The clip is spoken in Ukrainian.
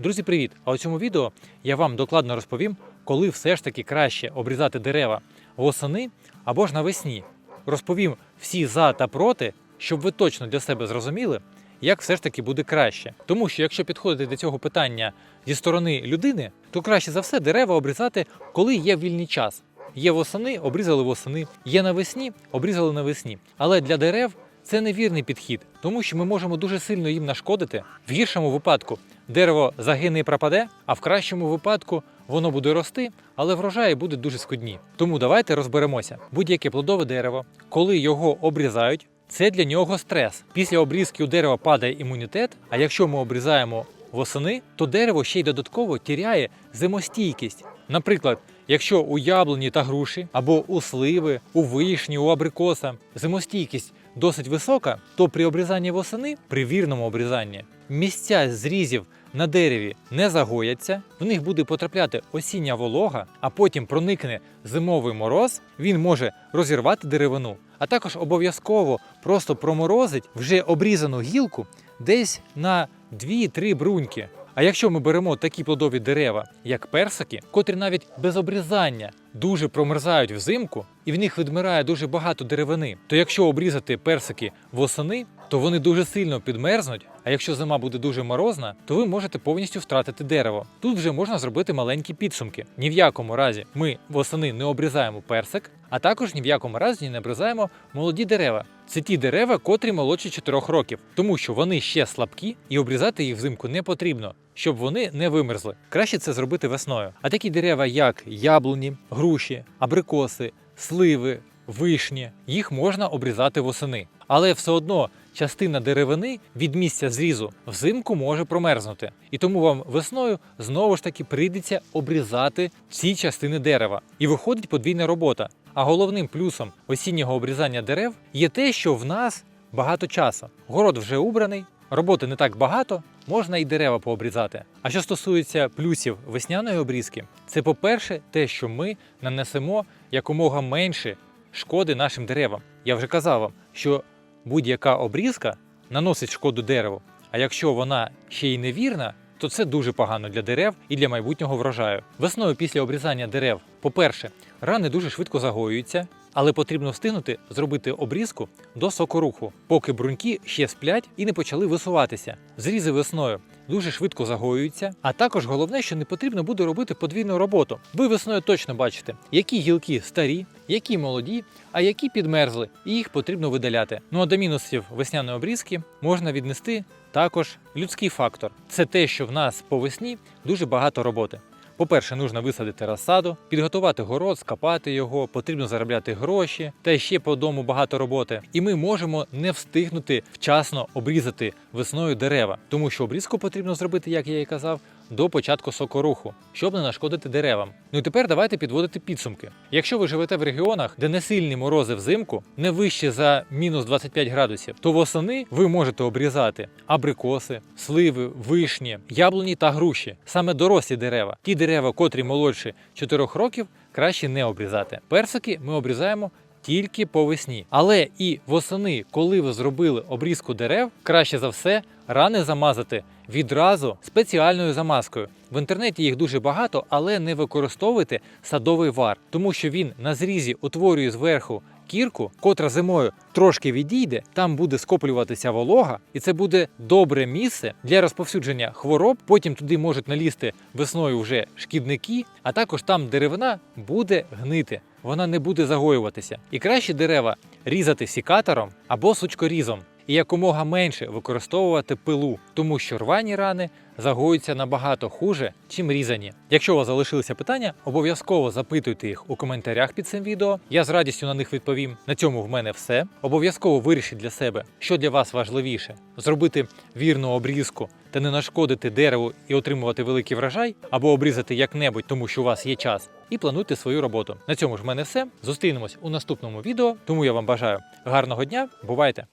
Друзі, привіт! А у цьому відео я вам докладно розповім, коли все ж таки краще обрізати дерева восени або ж навесні. Розповім всі за та проти, щоб ви точно для себе зрозуміли, як все ж таки буде краще. Тому що якщо підходити до цього питання зі сторони людини, то краще за все дерева обрізати, коли є вільний час. Є восени, обрізали восени, є навесні, обрізали навесні. Але для дерев це невірний підхід, тому що ми можемо дуже сильно їм нашкодити. В гіршому випадку дерево загине і пропаде, а в кращому випадку воно буде рости, але врожаї будуть дуже скудні. Тому давайте розберемося. Будь-яке плодове дерево, коли його обрізають, це для нього стрес. Після обрізки у дерева падає імунітет. А якщо ми обрізаємо восени, то дерево ще й додатково тіряє зимостійкість. Наприклад, якщо у яблуні та груші або у сливи, у вишні, у абрикоса зимостійкість досить висока, то при обрізанні восени, при вірному обрізанні, місця зрізів на дереві не загояться, в них буде потрапляти осіння волога, а потім проникне зимовий мороз, він може розірвати деревину, а також обов'язково просто проморозить вже обрізану гілку десь на 2-3 бруньки. А якщо ми беремо такі плодові дерева, як персики, котрі навіть без обрізання дуже промерзають взимку, і в них відмирає дуже багато деревини, то якщо обрізати персики восени, то вони дуже сильно підмерзнуть. А якщо зима буде дуже морозна, то ви можете повністю втратити дерево. Тут вже можна зробити маленькі підсумки. Ні в якому разі ми восени не обрізаємо персик, а також ні в якому разі не обрізаємо молоді дерева. Це ті дерева, котрі молодші 4 років, тому що вони ще слабкі і обрізати їх взимку не потрібно, щоб вони не вимерзли. Краще це зробити весною. А такі дерева, як яблуні, груші, абрикоси, сливи, вишні, їх можна обрізати восени. Але все одно частина деревини від місця зрізу взимку може промерзнути. І тому вам весною знову ж таки прийдеться обрізати ці частини дерева. І виходить подвійна робота. А головним плюсом осіннього обрізання дерев є те, що в нас багато часу. Город вже убраний, роботи не так багато, можна і дерева пообрізати. А що стосується плюсів весняної обрізки, це по-перше, те, що ми нанесемо якомога менше шкоди нашим деревам. Я вже казав вам, що будь-яка обрізка наносить шкоду дереву. А якщо вона ще й невірна, то це дуже погано для дерев і для майбутнього врожаю. Весною після обрізання дерев, по-перше, рани дуже швидко загоюються, але потрібно встигнути зробити обрізку до сокоруху, поки бруньки ще сплять і не почали висуватися. Зрізи весною дуже швидко загоюються. А також головне, що не потрібно буде робити подвійну роботу. Ви весною точно бачите, які гілки старі, які молоді, а які підмерзли, і їх потрібно видаляти. Ну а до мінусів весняної обрізки можна віднести також людський фактор. Це те, що в нас по весні дуже багато роботи. По-перше, нужно висадити розсаду, підготувати город, скопати його, потрібно заробляти гроші, та ще по дому багато роботи. І ми можемо не встигнути вчасно обрізати весною дерева, тому що обрізку потрібно зробити, як я і казав, до початку сокоруху, щоб не нашкодити деревам. Ну і тепер давайте підводити підсумки. Якщо ви живете в регіонах, де не сильні морози взимку, не вище за мінус 25 градусів, то восени ви можете обрізати абрикоси, сливи, вишні, яблуні та груші, саме дорослі дерева. Ті дерева, котрі молодші 4 років, краще не обрізати. Персики ми обрізаємо. Тільки по весні. Але і восени, коли ви зробили обрізку дерев, краще за все рани замазати відразу спеціальною замазкою. В інтернеті їх дуже багато, але не використовуйте садовий вар, тому що він на зрізі утворює зверху кірку, котра зимою трошки відійде, там буде скоплюватися волога, і це буде добре місце для розповсюдження хвороб. Потім туди можуть налізти весною вже шкідники, а також там деревина буде гнити. Вона не буде загоюватися. І краще дерева різати сікатором або сучкорізом. І якомога менше використовувати пилу, тому що рвані рани загоюються набагато хуже, чим різані. Якщо у вас залишилися питання, обов'язково запитуйте їх у коментарях під цим відео. Я з радістю на них відповім. На цьому в мене все. Обов'язково вирішіть для себе, що для вас важливіше: зробити вірну обрізку та не нашкодити дереву і отримувати великий врожай, або обрізати як-небудь, тому що у вас є час. І плануйте свою роботу. На цьому ж в мене все. Зустрінемось у наступному відео. Тому я вам бажаю гарного дня. Бувайте!